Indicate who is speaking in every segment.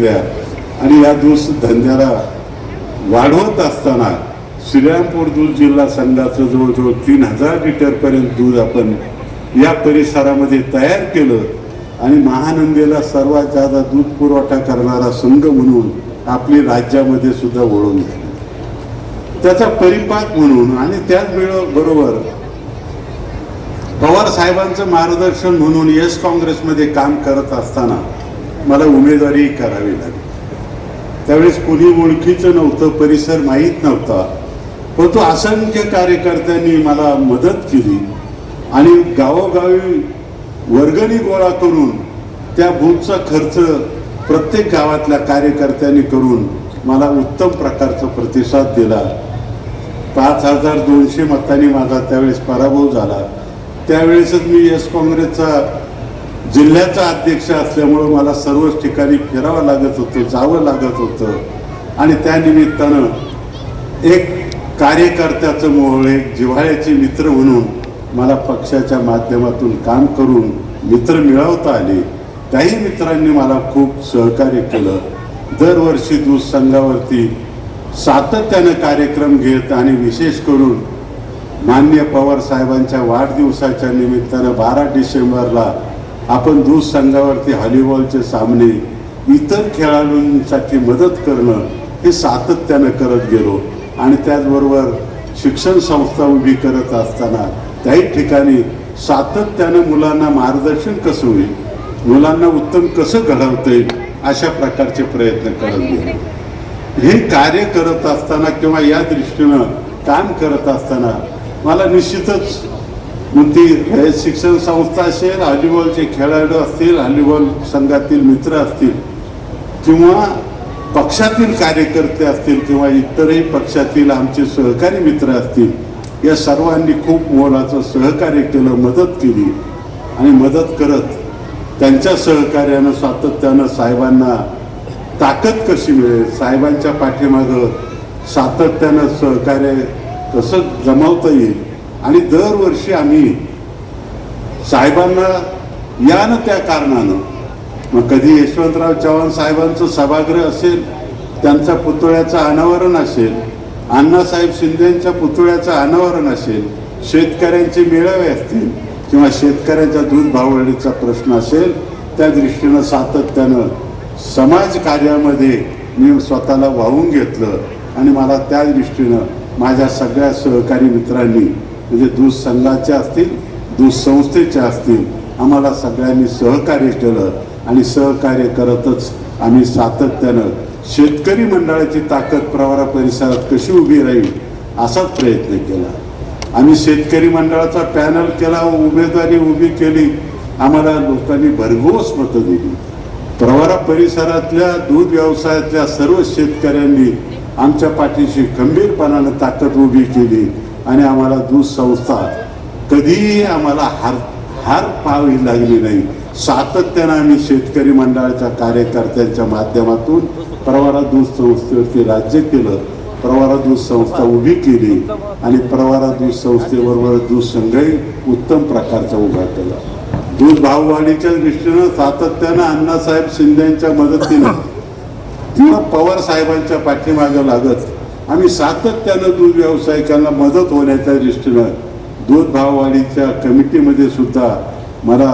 Speaker 1: घेतल्या. आणि या दिवस धंद्याला वाढवत असताना श्रीरामपूर दूध जिल्हा संघाचं जवळजवळ तीन हजार लिटरपर्यंत दूध आपण या परिसरामध्ये तयार केलं. आणि महानंदेला सर्वात जादा दूध पुरवठा करणारा संघ म्हणून आपली राज्यामध्ये सुद्धा ओळून झाली त्याचा परिपाक म्हणून आणि त्याच वेळेबरोबर पवार साहेबांचं मार्गदर्शन म्हणून येस काँग्रेसमध्ये काम करत असताना मला उमेदवारी करावी लागली. त्यावेळेस कोणी ओळखीचं नव्हतं परिसर माहीत नव्हता. परंतु असंख्य कार्यकर्त्यांनी मला मदत केली आणि गावोगावी वर्गणी गोळा करून त्या बूथचा खर्च प्रत्येक गावातल्या कार्यकर्त्यांनी करून मला उत्तम प्रकारचा प्रतिसाद दिला. पाच हजार दोनशे मतांनी माझा त्यावेळेस पराभव झाला. त्यावेळेसच मी येस काँग्रेसचा जिल्ह्याचा अध्यक्ष असल्यामुळं मला सर्वच ठिकाणी फिरावं लागत होतं जावं लागत होतं. आणि त्यानिमित्तानं एक कार्यकर्त्याचं मोहळ एक जिव्हाळ्याचे मित्र म्हणून मला पक्षाच्या माध्यमातून काम करून मित्र मिळवता आले. त्याही मित्रांनी मला खूप सहकार्य केलं. दरवर्षी दूध संघावरती सातत्यानं कार्यक्रम घेत आणि विशेष करून मान्य पवार साहेबांच्या वाढदिवसाच्या निमित्तानं बारा डिसेंबरला आपण दूध संघावरती हॉलीबॉलचे सामने इतर खेळाडूंसाठी मदत करणं हे सातत्यानं करत गेलो. आणि त्याचबरोबर शिक्षण संस्था उभी करत असताना त्याही ठिकाणी सातत्यानं मुलांना मार्गदर्शन कसं होईल मुलांना उत्तम कसं घडवता येईल अशा प्रकारचे प्रयत्न करत गेले. हे कार्य करत असताना किंवा या दृष्टीनं काम करत असताना मला निश्चितच मग ती शिक्षण संस्था असेल हॉलीबॉलचे खेळाडू असतील हॉलीबॉल संघातील मित्र असतील किंवा पक्षातील कार्यकर्ते असतील किंवा इतरही पक्षातील आमचे सहकारी मित्र असतील या सर्वांनी खूप मोलाचं सहकार्य केलं मदत केली. आणि मदत करत त्यांच्या सहकार्यानं सातत्यानं साहेबांना ताकद कशी मिळेल? साहेबांच्या पाठीमागं सातत्यानं सहकार्य कसं जमावता येईल? आणि दरवर्षी आम्ही साहेबांना या ना त्या कारणानं मग कधी यशवंतराव चव्हाण साहेबांचं सभागृह असेल त्यांच्या पुतळ्याचं अनावरण असेल अण्णासाहेब शिंदेच्या पुतळ्याचं अनावरण असेल शेतकऱ्यांचे मेळावे असतील किंवा शेतकऱ्यांच्या दूध भाववाढीचा प्रश्न असेल त्या दृष्टीनं सातत्यानं समाज कार्यामध्ये मी स्वतःला वाहून घेतलं आणि मला त्या दृष्टीनं माझ्या सगळ्या सहकारी मित्रांनी म्हणजे दूध संघाचे असतील दूध संस्थेच्या असतील आम्हाला सगळ्यांनी सहकार्य केलं आणि सहकार्य करतच आम्ही सातत्यानं शेतकरी मंडळाची ताकद प्रवारा परिसरात कशी उभी राहील असाच प्रयत्न केला. आम्ही शेतकरी मंडळाचा पॅनल केला उमेदवारी उभी केली आम्हाला लोकांनी भरघोस मतं दिली. प्रवारा परिसरातल्या दूध व्यवसायातल्या सर्व शेतकऱ्यांनी आमच्या पाठीशी खंबीरपणानं ताकद उभी केली. आणि आम्हाला दूध संस्था कधीही आम्हाला हार हार पाहावी लागली नाही. सातत्यानं आम्ही शेतकरी मंडळाच्या कार्यकर्त्यांच्या माध्यमातून प्रवारा दूध संस्थेवरती राज्य केलं प्रवारा दूध संस्था उभी केली आणि प्रवारा दूध संस्थेबरोबर दूध संघही उत्तम प्रकारचा उभा केला. दूध भाववाढीच्या दृष्टीनं सातत्यानं अण्णासाहेब शिंदेच्या मदतीनं किंवा पवार साहेबांच्या पाठीमागं लागत आम्ही सातत्यानं दूध व्यावसायिकांना मदत होण्याच्या दृष्टीनं दूध भाववाढीच्या कमिटीमध्ये सुद्धा मला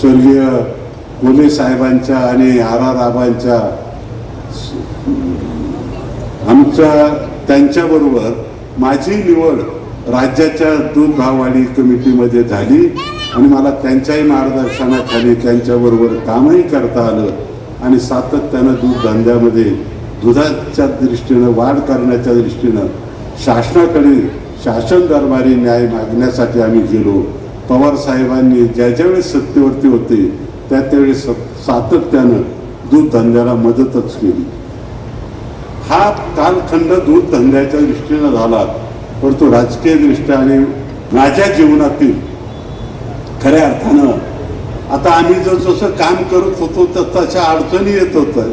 Speaker 1: स्वर्गीय कोले साहेबांच्या आणि आर आर आबांच्या आमच्या त्यांच्याबरोबर माझी निवड राज्याच्या दूध भाववाढी कमिटीमध्ये झाली आणि मला त्यांच्याही मार्गदर्शनाखाली त्यांच्याबरोबर कामही करता आलं आणि सातत्यानं दूध धंद्यामध्ये दुधाच्या दृष्टीनं वाढ करण्याच्या दृष्टीनं शासनाकडे शासन दरबारी न्याय मागण्यासाठी आम्ही गेलो. पवार साहेबांनी ज्या ज्यावेळेस सत्तेवरती होते त्या त्यावेळेस सातत्यानं दूध धंद्याला मदतच केली. हा कालखंड दूध धंद्याच्या दृष्टीनं झाला परंतु राजकीय दृष्ट्या आणि माझ्या जीवनातील खऱ्या अर्थानं आता आम्ही जसं काम करत होतो तर तशा अडचणी येत होत्या.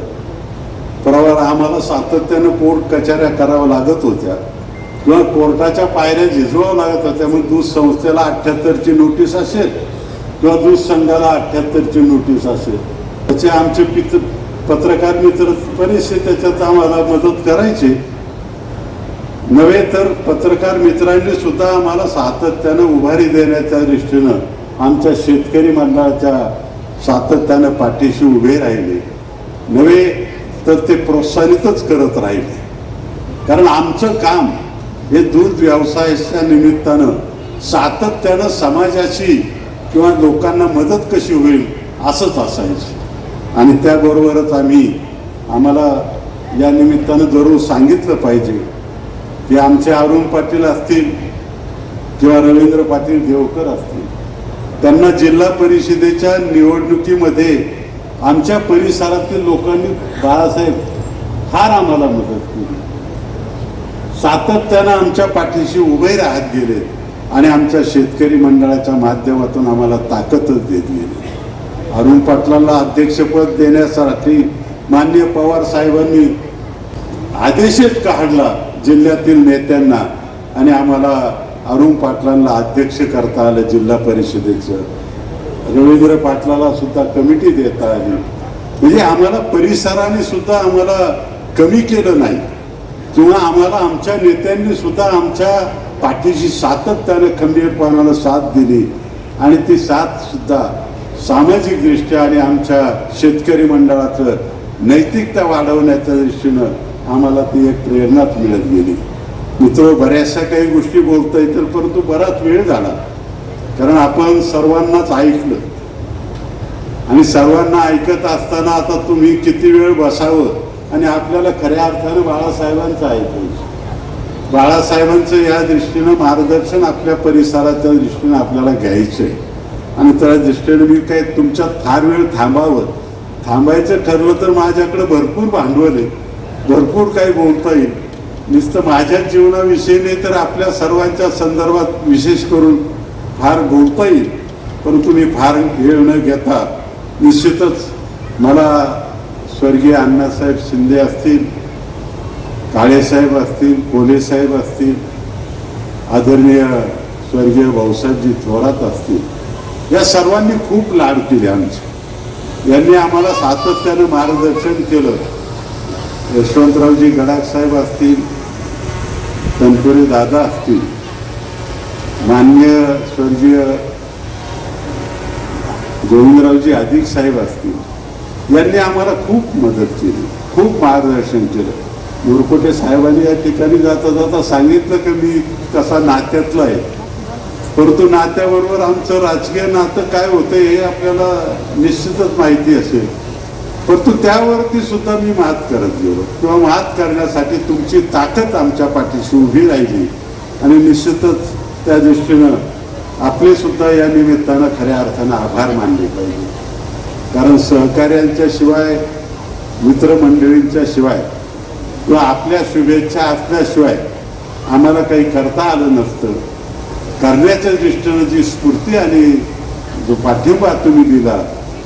Speaker 1: प्रवार आम्हाला सातत्यानं कोर्ट कचऱ्या कराव्या लागत होत्या. किंवा कोर्टाच्या पायऱ्या झिजवाव्या लागत होत्या. मग दूध संस्थेला अठ्ठ्याहत्तरची नोटीस असेल किंवा दूध संघाला अठ्ठ्याहत्तरची नोटीस असेल. त्याचे आमचे पित पत्रकार मित्र बरेचसे त्याच्यात आम्हाला मदत करायचे. नव्हे तर पत्रकार मित्रांनी सुद्धा आम्हाला सातत्यानं उभारी देण्याच्या दृष्टीनं आमच्या शेतकरी मंडळाच्या सातत्यानं पाठीशी उभे राहिले. नव्हे तर ते प्रोत्साहितच करत राहिले. कारण आमचं काम हे दूध व्यवसायाच्या निमित्तानं सातत्यानं समाजाची किंवा लोकांना मदत कशी होईल असंच असायचं. आणि त्याबरोबरच आम्ही आम्हाला या निमित्तानं जरूर सांगितलं पाहिजे की आमचे अरुण पाटील असतील किंवा रवींद्र पाटील देवकर असतील त्यांना जिल्हा परिषदेच्या निवडणुकीमध्ये आमच्या परिसरातील लोकांनी बाळासाहेब फार आम्हाला मदत केली. सातत्यानं आमच्या पाठीशी उभे राहत गेले आणि आमच्या शेतकरी मंडळाच्या माध्यमातून आम्हाला ताकदच देत गेले. अरुण पाटलांना अध्यक्षपद देण्यासाठी मान्य पवार साहेबांनी आदेशच काढला जिल्ह्यातील नेत्यांना आणि आम्हाला अरुण पाटलांना अध्यक्ष करता आलं जिल्हा परिषदेचं. रवींद्र पाटलाला सुद्धा कमिटी देता आली. म्हणजे आम्हाला परिसराने सुद्धा आम्हाला कमी केलं नाही. किंवा आम्हाला आमच्या नेत्यांनी सुद्धा आमच्या पाठीशी सातत्याने खंबीरपणाला साथ दिली. आणि ती साथ सुद्धा सामाजिक दृष्ट्या आणि आमच्या शेतकरी मंडळाचं नैतिकता वाढवण्याच्या दृष्टीनं आम्हाला ती एक प्रेरणाच मिळत गेली. मित्र बऱ्याचशा काही गोष्टी बोलता येतील परंतु बराच वेळ झाला. कारण आपण सर्वांनाच ऐकलं. आणि सर्वांना ऐकत असताना आता तुम्ही किती वेळ बसावं आणि आपल्याला खऱ्या अर्थानं बाळासाहेबांचं ऐकायचं बाळासाहेबांचं या दृष्टीनं मार्गदर्शन आपल्या परिसराच्या दृष्टीनं आपल्याला घ्यायचं आहे आणि त्या दृष्टीने मी काय तुमच्यात फार वेळ थांबावं. थांबायचं ठरलं तर माझ्याकडे भरपूर भांडवल आहे. भरपूर काही बोलता येईल. नुसतं माझ्या जीवनाविषयी नाही तर आपल्या सर्वांच्या संदर्भात विशेष करून फार बोलता येईल परंतु मी फार वेळ न घेता निश्चितच मला स्वर्गीय अण्णासाहेब शिंदे असतील काळेसाहेब असतील कोलेसाहेब असतील आदरणीय स्वर्गीय भाऊसाहेबजी थोरात असतील या सर्वांनी खूप लाड केले आमचे. यांनी आम्हाला सातत्यानं मार्गदर्शन केलं. यशवंतरावजी गडाख साहेब असतील तनपुरे दादा असतील मान्य स्वर्गीय गोविंदरावजी अधिक साहेब असतील यांनी आम्हाला खूप मदत केली खूप मार्गदर्शन केलं. मुरकोटे साहेबांनी या ठिकाणी जाता जाता सांगितलं की मी कसा नात्यातला आहे. परंतु नात्याबरोबर आमचं राजकीय नातं काय होतं हे आपल्याला निश्चितच माहिती असेल. परंतु त्यावरती सुद्धा मी मात करत गेलो. किंवा मात करण्यासाठी तुमची ताकद आमच्या पाठीशी उभी राहिली. आणि निश्चितच त्या दृष्टीनं आपले सुद्धा या निमित्तानं खऱ्या अर्थानं आभार मानले पाहिजे. कारण सहकार्यांच्या शिवाय मित्रमंडळींच्या शिवाय किंवा आपल्या शुभेच्छा असल्याशिवाय आम्हाला काही करता आलं नसतं. करण्याच्या दृष्टीनं जी स्फूर्ती आणि जो पाठिंबा तुम्ही दिला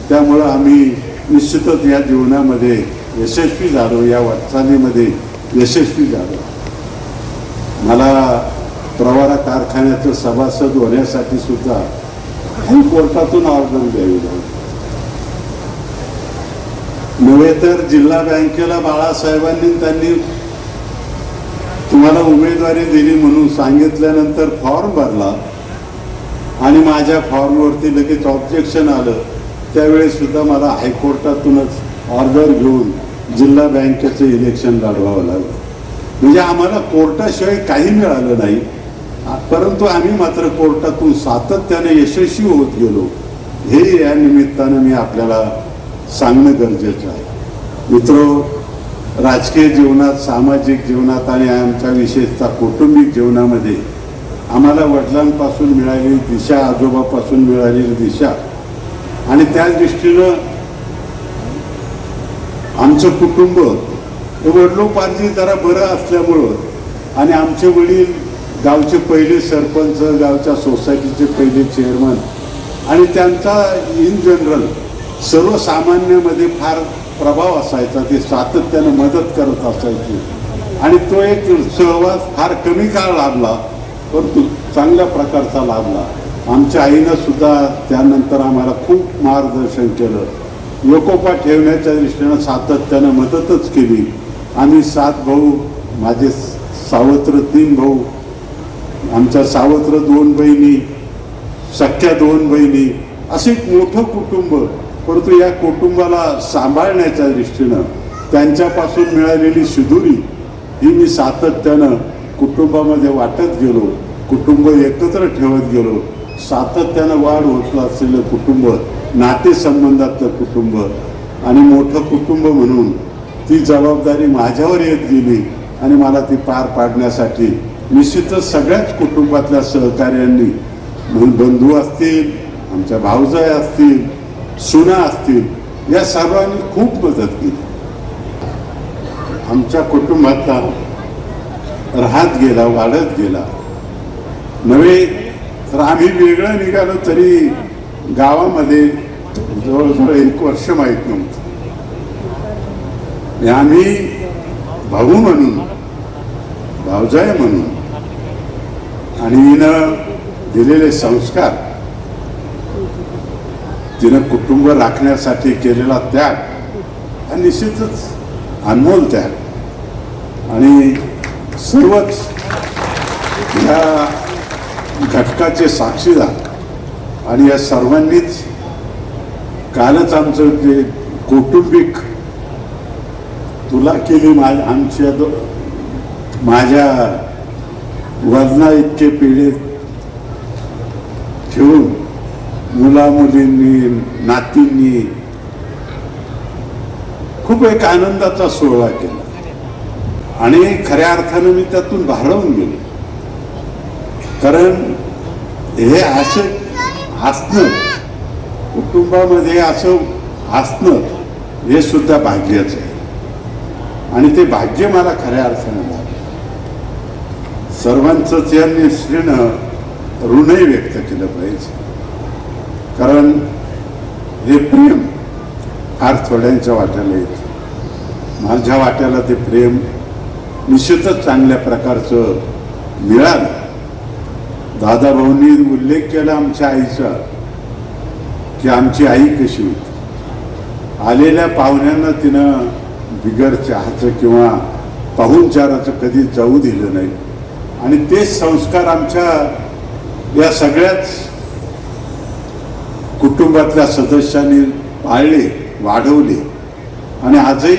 Speaker 1: त्यामुळं आम्ही निश्चितच या जीवनामध्ये यशस्वी झालो या वाटचालीमध्ये यशस्वी झालो. मला प्रवारा कारखान्याचं सभासद होण्यासाठी सुद्धा हायकोर्टातून ऑर्डर द्यावी लागली. नव्हे तर जिल्हा बँकेला बाळासाहेबांनी त्यांनी तुम्हाला उमेदवारी दिली म्हणून सांगितल्यानंतर फॉर्म भरला आणि माझ्या फॉर्मवरती लगेच ऑब्जेक्शन आलं त्यावेळेस सुद्धा मला हायकोर्टातूनच ऑर्डर घेऊन जिल्हा बँकेचं इलेक्शन लढवावं लागलं. म्हणजे आम्हाला कोर्टाशिवाय काही मिळालं नाही. परंतु आम्ही मात्र कोर्टातून सातत्याने यशस्वी होत गेलो. हे या निमित्तानं मी आपल्याला सांगणं गरजेचं आहे. मित्र राजकीय जीवनात सामाजिक जीवनात आणि आमच्या विशेषतः कौटुंबिक जीवनामध्ये आम्हाला वडिलांपासून मिळालेली दिशा आजोबापासून मिळालेली दिशा. आणि त्या दृष्टीनं आमचं कुटुंब हे वडिलोपार्जित जरा बरं असल्यामुळं आणि आमचे वडील गावचे पहिले सरपंच गावच्या सोसायटीचे पहिले चेअरमन आणि त्यांचा इन जनरल सर्वसामान्यामध्ये फार प्रभाव असायचा. ते सातत्यानं मदत करत असायचे. आणि तो एक सहवास फार कमी काळ लाभला परंतु चांगल्या प्रकारचा लाभला. आमच्या आईनं सुद्धा त्यानंतर आम्हाला खूप मार्गदर्शन केलं. लोकोपा ठेवण्याच्या दृष्टीनं सातत्यानं मदतच केली. आम्ही सात भाऊ माझे सावत्र तीन भाऊ आमच्या सावत्र दोन बहिणी सख्या दोन बहिणी असे एक मोठं कुटुंब परंतु या कुटुंबाला सांभाळण्याच्या दृष्टीनं त्यांच्यापासून मिळालेली शिदुरी ही मी सातत्यानं कुटुंबामध्ये वाटत गेलो कुटुंब एकत्र ठेवत गेलो. सातत्यानं वाढ होत असलेलं कुटुंब नातेसंबंधातलं कुटुंब आणि मोठं कुटुंब म्हणून ती जबाबदारी माझ्यावर येत गेली आणि मला ती पार पाडण्यासाठी निश्चितच सगळ्याच कुटुंबातल्या सहकार्यांनी म्हणून बंधू असतील आमच्या भाऊजाय असतील सुना असतील या सर्वांनी खूप मदत केली. आमच्या कुटुंबातला राहत गेला वाढत गेला. नव्हे तर आम्ही वेगळं निघालो तरी गावामध्ये जवळजवळ एक वर्ष माहीत नव्हतं. आम्ही भाऊ म्हणून भावजाय म्हणून आणि हिनं दिलेले संस्कार तिनं कुटुंब राखण्यासाठी केलेला त्याग हा निश्चितच अनमोल त्याग. आणि सर्वच या घटकाचे साक्षीदार आणि या सर्वांनीच कालच आमचं जे कौटुंबिक तुला केली मा आमच्या माझ्या वजना इतके पिढीत ठेवून मुला मुलींनी नातींनी खूप एक आनंदाचा सोहळा केला. आणि खऱ्या अर्थानं मी त्यातून भारावून गेलो. कारण हे असं असणं कुटुंबामध्ये असं असणं हे सुद्धा भाग्याचं आहे. आणि ते भाग्य मला खऱ्या अर्थानं लाभलं सर्वांचंच या निष्ठेनं ऋणही व्यक्त केलं पाहिजे. कारण हे प्रेम फार थोड्यांच्या वाट्याला येतं. माझ्या वाट्याला ते प्रेम निश्चितच चांगल्या प्रकारचं मिळालं. दादाभाऊंनी उल्लेख केला आमच्या आईचा की आमची आई कशी होती. आलेल्या पाहुण्यांना तिनं बिगर चहाचं किंवा पाहुणचाराचं कधी जाऊ दिलं नाही. आणि तेच संस्कार आमच्या या सगळ्याच कुटुंबातल्या सदस्यांनी पाळले वाढवले. आणि आजही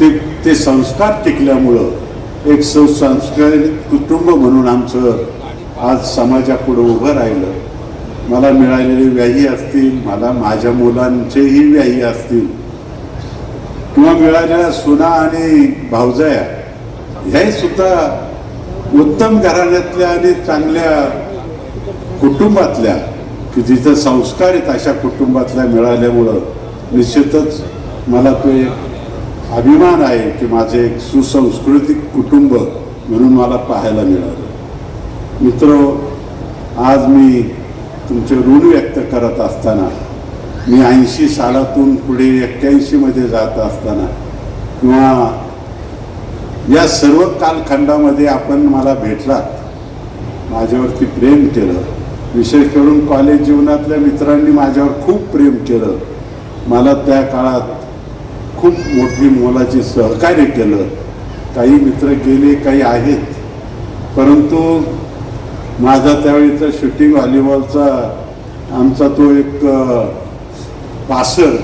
Speaker 1: ते ते संस्कार टिकल्यामुळं एक सुसंस्कारित कुटुंब म्हणून आमचं आज समाजापुढं उभं राहिलं. मला मिळालेले व्याही असतील मला माझ्या मुलांचेही व्याही असतील. किंवा मिळालेल्या सुना आणि भावजया ह्याही सुद्धा उत्तम घराण्यातल्या आणि चांगल्या कुटुंबातल्या की जिथं संस्कार आहेत अशा कुटुंबातल्या मिळाल्यामुळं निश्चितच मला तो एक अभिमान आहे की माझे एक सुसंस्कृतिक कुटुंब म्हणून मला पाहायला मिळालं. मित्र आज मी तुमचे ऋण व्यक्त करत असताना मी ऐंशी सालातून पुढे एक्क्याऐंशीमध्ये जात असताना किंवा या सर्व कालखंडामध्ये आपण मला भेटलात. माझ्यावरती प्रेम केलं. विशेष करून कॉलेज जीवनातल्या मित्रांनी माझ्यावर खूप प्रेम केलं. मला त्या काळात खूप मोठी मोलाची सहकार्य केलं. काही मित्र गेले काही आहेत. परंतु माझा त्यावेळीचा शूटिंग व्हॉलीबॉलचा आमचा तो एक पासर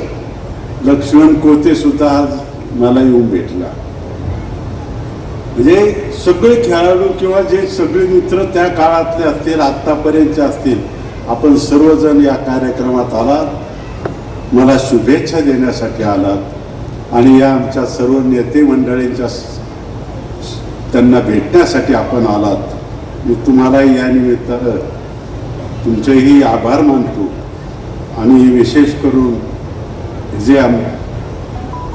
Speaker 1: लक्ष्मण कोतेसुद्धा आज मला येऊन भेटला. म्हणजे सगळे खेळाडू किंवा जे सगळे मित्र त्या काळातले असतील आत्तापर्यंतचे असतील आपण सर्वजण या कार्यक्रमात आलात. मला शुभेच्छा देण्यासाठी आलात. आणि या आमच्या सर्व नेते मंडळींच्या त्यांना भेटण्यासाठी आपण आलात. मी तुम्हालाही या निमित्तानं तुमचेही आभार मानतो. आणि विशेष करून जे आम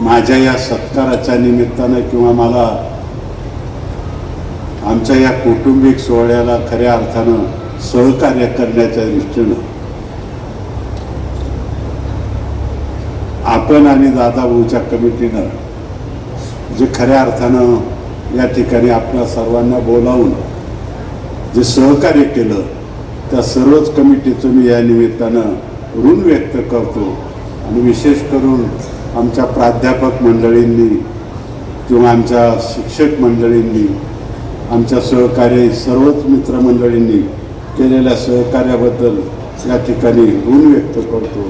Speaker 1: माझ्या या सत्काराच्या निमित्तानं किंवा मला आमच्या या कौटुंबिक सोहळ्याला खऱ्या अर्थानं सहकार्य करण्याच्या दृष्टीनं आपण आणि दादाभाऊच्या कमिटीनं जे खऱ्या अर्थानं या ठिकाणी आपल्या सर्वांना बोलावून जे सहकार्य केलं त्या सर्वच कमिटीचं मी या निमित्तानं ऋण व्यक्त करतो. आणि विशेष करून आमच्या प्राध्यापक मंडळींनी किंवा आमच्या शिक्षक मंडळींनी आमच्या सहकार्य सर्वच मित्रमंडळींनी केलेल्या सहकार्याबद्दल या ठिकाणी ऋण व्यक्त करतो.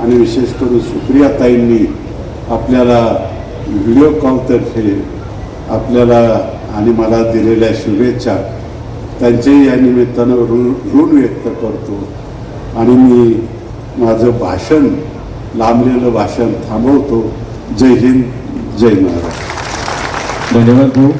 Speaker 1: आणि विशेष करून सुप्रियाताईंनी आपल्याला व्हिडिओ कॉलतर्फे आपल्याला आणि मला दिलेल्या शुभेच्छा त्यांचेही या निमित्तानं ऋण ऋण व्यक्त करतो. आणि मी माझं भाषण लांबलेलं भाषण थांबवतो. जय हिंद जय महाराज
Speaker 2: धन्यवाद भाऊ.